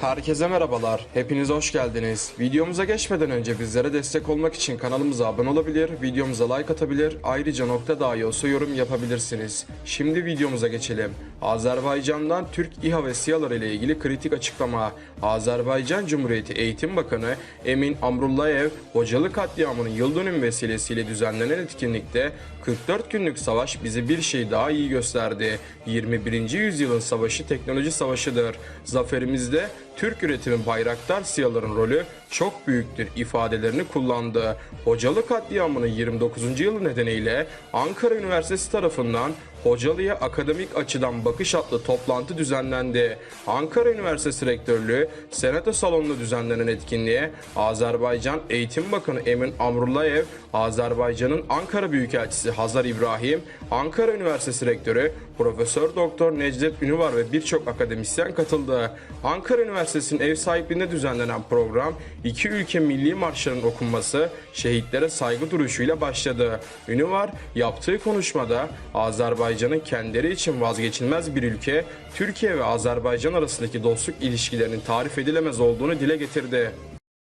Herkese merhabalar. Hepiniz hoş geldiniz. Videomuza geçmeden önce bizlere destek olmak için kanalımıza abone olabilir, videomuza like atabilir, ayrıca nokta dahi olsa yorum yapabilirsiniz. Şimdi videomuza geçelim. Azerbaycan'dan Türk İHA ve SİHA'ları ile ilgili kritik açıklama. Azerbaycan Cumhuriyeti Eğitim Bakanı Emin Amrullayev, hocalı katliamının yıl dönümü vesilesiyle düzenlenen etkinlikte 44 günlük savaş bize bir şey daha iyi gösterdi. 21. yüzyılın savaşı teknoloji savaşıdır. Zaferimizde Türk üretimi Bayraktar siyaların rolü çok büyüktür ifadelerini kullandı. Hocalı katliamının 29. yılı nedeniyle Ankara Üniversitesi tarafından Hocalı'ya akademik açıdan bakış adlı toplantı düzenlendi. Ankara Üniversitesi Rektörlüğü Senato Salonu'nda düzenlenen etkinliğe Azerbaycan Eğitim Bakanı Emin Amrullayev, Azerbaycan'ın Ankara Büyükelçisi Hazar İbrahim, Ankara Üniversitesi Rektörü Profesör Doktor Necdet Ünüvar ve birçok akademisyen katıldı. Ankara Üniversitesi'nin ev sahipliğinde düzenlenen program iki ülke milli marşlarının okunması, şehitlere saygı duruşuyla başladı. Ünüvar yaptığı konuşmada Azerbaycan'ın kendileri için vazgeçilmez bir ülke, Türkiye ve Azerbaycan arasındaki dostluk ilişkilerinin tarif edilemez olduğunu dile getirdi.